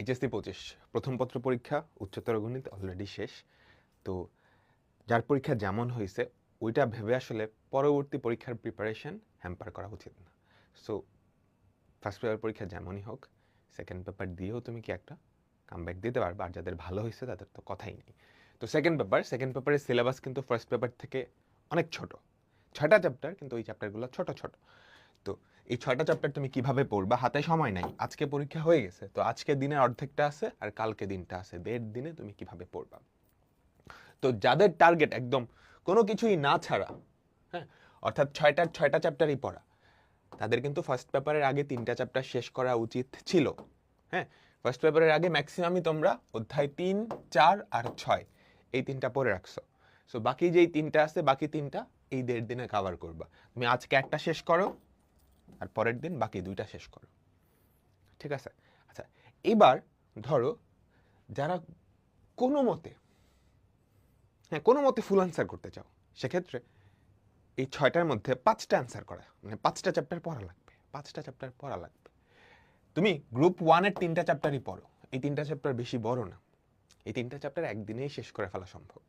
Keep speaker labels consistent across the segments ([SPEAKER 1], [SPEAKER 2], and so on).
[SPEAKER 1] HSC পঁচিশ, প্রথম পত্র পরীক্ষা, উচ্চতর গণিত অলরেডি শেষ। তো যার পরীক্ষা যেমন হয়েছে, ওইটা ভেবে আসলে পরবর্তী পরীক্ষার প্রিপারেশন হ্যাম্পার করা উচিত না। সো ফার্স্ট পেপার পরীক্ষা যেমনই হোক সেকেন্ড পেপার দিয়েও তুমি কি একটা কামব্যাক দিতে পারবে, আর যাদের ভালো হয়েছে তাদের তো কথাই নেই। তো সেকেন্ড পেপার সেকেন্ড পেপারের সিলেবাস কিন্তু ফার্স্ট পেপার থেকে অনেক ছোট। ছয়টা চ্যাপ্টার কিন্তু ওই চ্যাপ্টারগুলো ছোট ছোট। তো এই ছয়টা চ্যাপ্টার তুমি কীভাবে পড়বা? হাতে সময় নাই। আজকে পরীক্ষা হয়ে গেছে, তো আজকে দিনে অর্ধেকটা আছে আর কালকে দিনটা আছে। দেড় দিনে তুমি কীভাবে পড়বা? তো যাদের টার্গেট একদম কোনো কিছুই না ছাড়া হ্যাঁ অর্থাৎ ছয়টার ছয়টা চ্যাপ্টারই পড়া, তাদের কিন্তু ফার্স্ট পেপারের আগে তিনটা চ্যাপ্টার শেষ করা উচিত ছিল। হ্যাঁ ফার্স্ট পেপারের আগে ম্যাক্সিমামই তোমরা অধ্যায় তিন, চার আর ছয় এই তিনটা পড়ে রাখছো। সো বাকি যেই তিনটা আছে, বাকি তিনটা এই দেড় দিনে কাভার করবা। তুমি আজকে একটা শেষ করো আর পরের দিন বাকি দুইটা শেষ করো। ঠিক আছে? আচ্ছা এবার ধরো যারা কোনো মতে হ্যাঁ কোনো মতে ফুল আনসার করতে চাও, সেক্ষেত্রে এই ছয়টার মধ্যে পাঁচটা অ্যান্সার করা। মানে পাঁচটা চ্যাপ্টার পড়া লাগবে, পাঁচটা চ্যাপ্টার পড়া লাগবে। তুমি গ্রুপ ওয়ানের তিনটা চ্যাপ্টারই পড়ো, এই তিনটা চ্যাপ্টার বেশি বড় না। এই তিনটা চ্যাপ্টার একদিনেই শেষ করে ফেলা সম্ভব।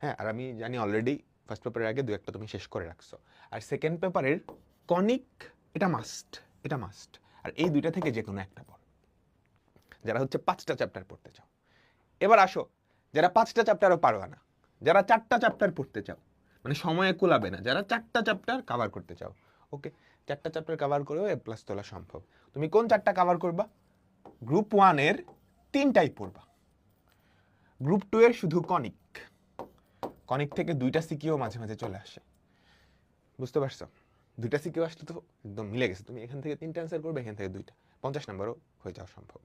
[SPEAKER 1] হ্যাঁ আর আমি জানি অলরেডি ফার্স্ট পেপারের আগে দু একটা তুমি শেষ করে রাখছো। আর সেকেন্ড পেপারের কনিক, এটা মাস্ট এটা মাস্ট আর এই দুইটা থেকে যে কোনো একটা পড়ো। যারা হচ্ছে পাঁচটা চ্যাপ্টার পড়তে চাও। এবার আসো, যারা পাঁচটা চ্যাপ্টারও পারবা না, যারা চারটা চ্যাপ্টার পড়তে চাও মানে সময়ে কুলাবে না, যারা চারটা চ্যাপ্টার কভার করতে চাও ওকে চারটা চ্যাপ্টার কভার করেও এ প্লাস তোলা সম্ভব। তুমি কোন চারটা কভার করবা? গ্রুপ ওয়ানের তিনটাই পড়বা। গ্রুপ টু এর শুধু কনিক। কনিক থেকে দুইটা সিকিও মাঝে মাঝে চলে আসে। বুঝতে পারছ? দুইটা সিকিও আসলে তো একদম মিলে গেছে। তুমি এখান থেকে তিনটা অ্যান্সার করবে, এখান থেকে দুইটা। পঞ্চাশ নাম্বারও হয়ে যাওয়া সম্ভব।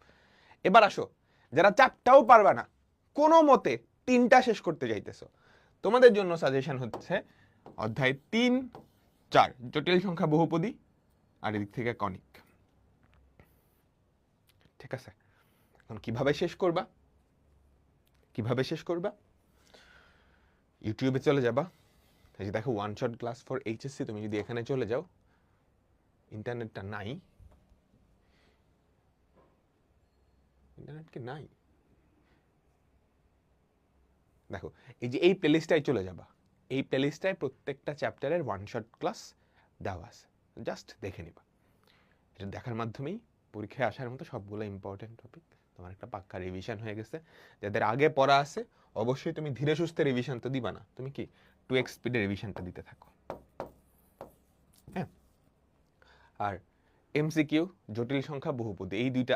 [SPEAKER 1] এবার আসো, যারা চারটাও পারবে না, কোনো মতে তিনটা শেষ করতে যাইতেছো। তোমাদের জন্য সাজেশন হচ্ছে অধ্যায় তিন, চার, জটিল সংখ্যা বহুপদী আর এদিক থেকে কনিক ঠিক আছে? এখন কীভাবে শেষ করবা? কীভাবে শেষ করবা? ইউটিউবে চলে যাবা। যে দেখো one shot class for HSC তুমি যদি এখানে চলে যাও ইন্টারনেটটা নাই। ইন্টারনেট কি নাই? দেখো, এই যে এই প্লেলিস্টটায় চলে যাবা। এই প্লেলিস্টটায় প্রত্যেকটা চ্যাপ্টারের ওয়ান শট ক্লাস দেওয়া আছে। জাস্ট দেখে নিবা। এটা দেখার মাধ্যমেই পরীক্ষায় আসার মতো সবগুলো ইম্পর্টেন্ট টপিক তোমার একটা পাক্কা রিভিশন হয়ে গেছে। যাদের আগে পড়া আছে অবশ্যই তুমি ধীরে সুস্থে রিভিশন তো দিবা না। তুমি কি টু এক্স স্পিডে রিভিশনটা দিতে থাকো। হ্যাঁ? আর এমসিকিউ জটিল সংখ্যা বহুপদী। এই দুইটা